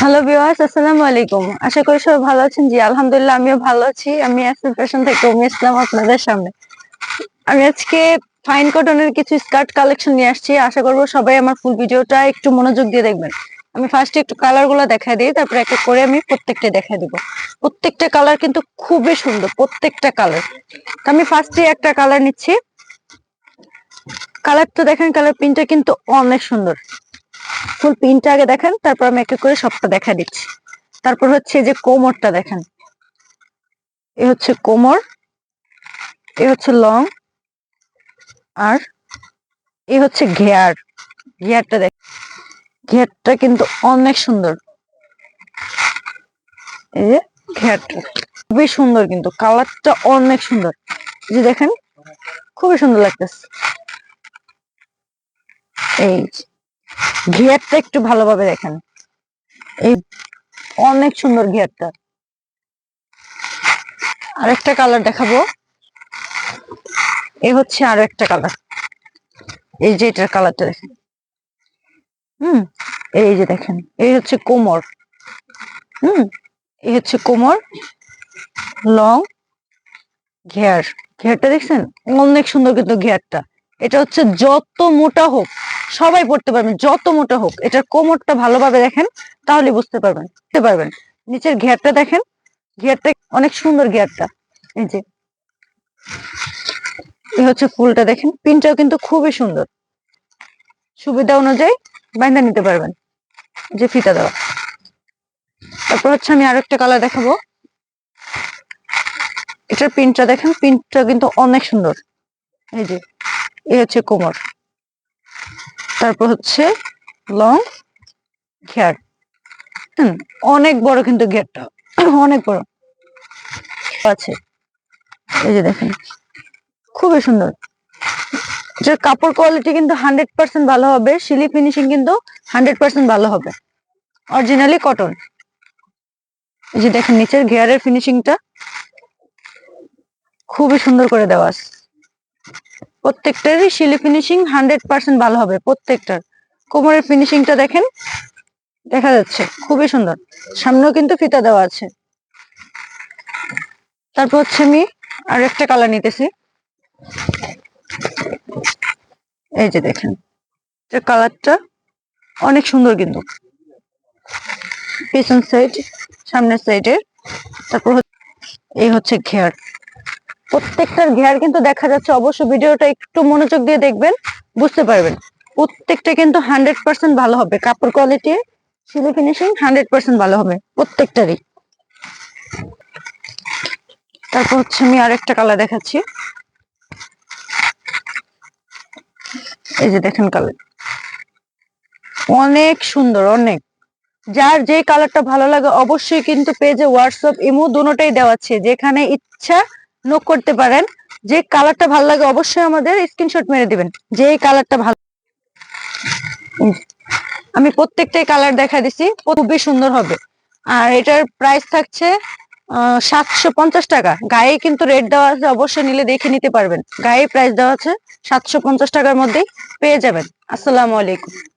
Hello viewers আসসালামু আলাইকুম। আশা করি সবাই ভালো আছেন। জি, আলহামদুলিল্লাহ, আমিও ভালো আছি। আমি এসএম ফ্যাশন থেকে উমি ইসলাম আপনাদের সামনে। আমি আজকে ফাইন কটনের কিছু স্কার্ট কালেকশন নিয়ে আসছি। আশা করব সবাই আমার ফুল ভিডিওটা একটু মনোযোগ দিয়ে দেখবেন। আমি ফার্স্টে একটু কালারগুলো দেখা দিই, তারপরে একটা করে আমি প্রত্যেকটা দেখা দিব। প্রত্যেকটা কালার কিন্তু খুবই সুন্দর, প্রত্যেকটা কালার আমি ফার্স্টে একটা কালার নিচ্ছি। কালারটা দেখেন কালার প্রিন্টটা কিন্তু অনেক সুন্দর। ফুল প্রিন্টটা আগে দেখেন, তারপর আমি একটা করে সবটা দেখা দিচ্ছি। তারপর হচ্ছে যে কোমরটা দেখেন। এ হচ্ছে কোমর, এ হচ্ছে লং, আর এ হচ্ছে ঘেয়ার। ঘেয়ারটা দেখ, ঘেয়ারটা কিন্তু অনেক সুন্দর। এই যে ঘেয়ারটা খুবই সুন্দর কিন্তু, কালারটা অনেক সুন্দর। যে দেখেন, খুবই সুন্দর লাগতেছে। এই যে। ঘিয়ারটা একটু ভালোভাবে দেখেন। এই অনেক সুন্দর ঘিয়ারটা। আরেকটা কালার দেখাবো। এই হচ্ছে আরও একটা কালার। এই যে এটার কালারটা দেখেন। হুম, এই যে দেখেন, এই হচ্ছে কোমর। হুম, এই হচ্ছে কোমর, লং ঘেয়ার। ঘেয়ারটা দেখছেন? অনেক সুন্দর কিন্তু ঘেয়ারটা। এটা হচ্ছে যত মোটা হোক, সবাই পড়তে পারবেন, যত মোটা হোক, এটার কোমরটা ভালোভাবে দেখেন, তাহলে বুঝতে পারবেন বুঝতে পারবেন। নিচের ঘেয়ারটা দেখেন, ঘেয়ারটা অনেক সুন্দর ঘেয়ারটা, এই যে। এই হচ্ছে ফুলটা দেখেন, পিনটাও কিন্তু খুবই সুন্দর। সুবিধা অনুযায়ী বাইন্দা নিতে পারবেন, যে ফিতা দেওয়া। তারপর হচ্ছে আমি আরেকটা কালার দেখাবো। এটার পিনটা দেখেন, পিনটা কিন্তু অনেক সুন্দর, এই যে। এই হচ্ছে কোমর। তারপর হচ্ছে লং হুম, অনেক বড় কিন্তু ঘেয়ারটা অনেক বড়। আছে। এই যে দেখেন, খুবই সুন্দর। যে কাপড় কোয়ালিটি কিন্তু হান্ড্রেড পার্সেন্ট ভালো হবে সিলি ফিনিশিং কিন্তু হান্ড্রেড পার্সেন্ট ভালো হবে। অরিজিনালি কটন এই যে দেখেন, নিচের ঘেয়ারের ফিনিশিংটা খুবই সুন্দর করে দেওয়া আছে। প্রত্যেকটারই শিলি ফিনিশিং হান্ড্রেড পার্সেন্ট ভালো হবে, প্রত্যেকটার। কোমরের ফিনিশিংটা দেখেন, দেখা যাচ্ছে, খুবই সুন্দর। সামনেও কিন্তু ফিতা দেওয়া আছে। তারপর হচ্ছে আমি আর একটা কালার নিতেছি। এই যে দেখেন কালারটা অনেক সুন্দর কিন্তু। পিছন সাইড সামনের সাইডে তারপর এই হচ্ছে ঘেয়ার প্রত্যেকটার ঘেয়ার কিন্তু দেখা যাচ্ছে। অবশ্য ভিডিওটা একটু মনোযোগ দিয়ে দেখবেন, বুঝতে পারবেন। প্রত্যেকটা কিন্তু হান্ড্রেড পার্সেন্ট ভালো হবে। কাপড় quality, silly finishing hundred percent ভালো হবে প্রত্যেকটারই। তারপর হচ্ছে আমি আরেকটা কালার দেখাচ্ছি। এই যে দেখেন কালার অনেক সুন্দর, অনেক। যার যে কালারটা ভালো লাগে অবশ্যই কিন্তু পেজে হোয়াটসঅ্যাপ ইমো দুটোটাই দেওয়া আছে। যেখানে ইচ্ছা নোক করতে পারেন। যে কালারটা ভালো লাগে অবশ্যই আমাদের স্ক্রিনশট মেরে দিবেন। যে এই কালারটা ভালো আমি প্রত্যেকটাই কালার দেখা দিছি, খুবই সুন্দর হবে। আর এটার প্রাইস থাকছে সাতশো পঞ্চাশ টাকা। গায়ে কিন্তু রেট দেওয়া আছে, অবশ্যই নিলে দেখে নিতে পারবেন। গায়ে প্রাইস দেওয়া আছে, সাতশো পঞ্চাশ টাকার মধ্যেই পেয়ে যাবেন। আসসালামু আলাইকুম।